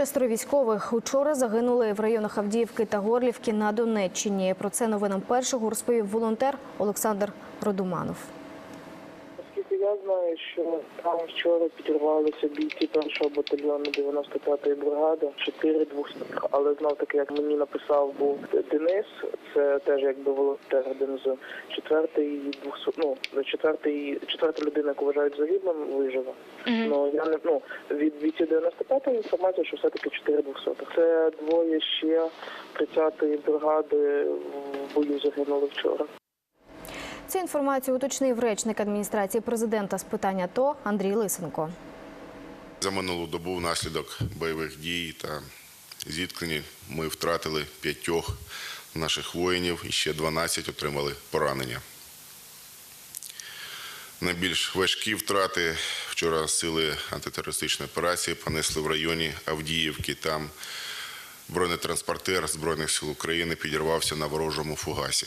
Шестеро військових учора загинули в районах Авдіївки та Горлівки на Донеччині. Про це новинам першого розповів волонтер Олександр Родуманов. Я знаю, що там вчора підірвалися бійці першого батальйону 95-ї бригади, чотири двохсотих. Але знов таки, як мені написав був Денис, це теж якби волонтер один з четвертий двохсот, ну четвертий, четверта людина, яку вважають загиблим, вижила. Ну я не ну від бійців 95-ї інформація, що все таки чотири двохсотих. Це двоє ще 30-ї бригади в бою загинули вчора. Цю інформацію уточнив речник адміністрації президента з питань АТО Андрій Лисенко. За минулу добу внаслідок бойових дій та зіткнень ми втратили п'ятьох наших воїнів і ще 12 отримали поранення. Найбільш важкі втрати вчора сили антитерористичної операції понесли в районі Авдіївки. Там бронетранспортер Збройних сил України підірвався на ворожому фугасі.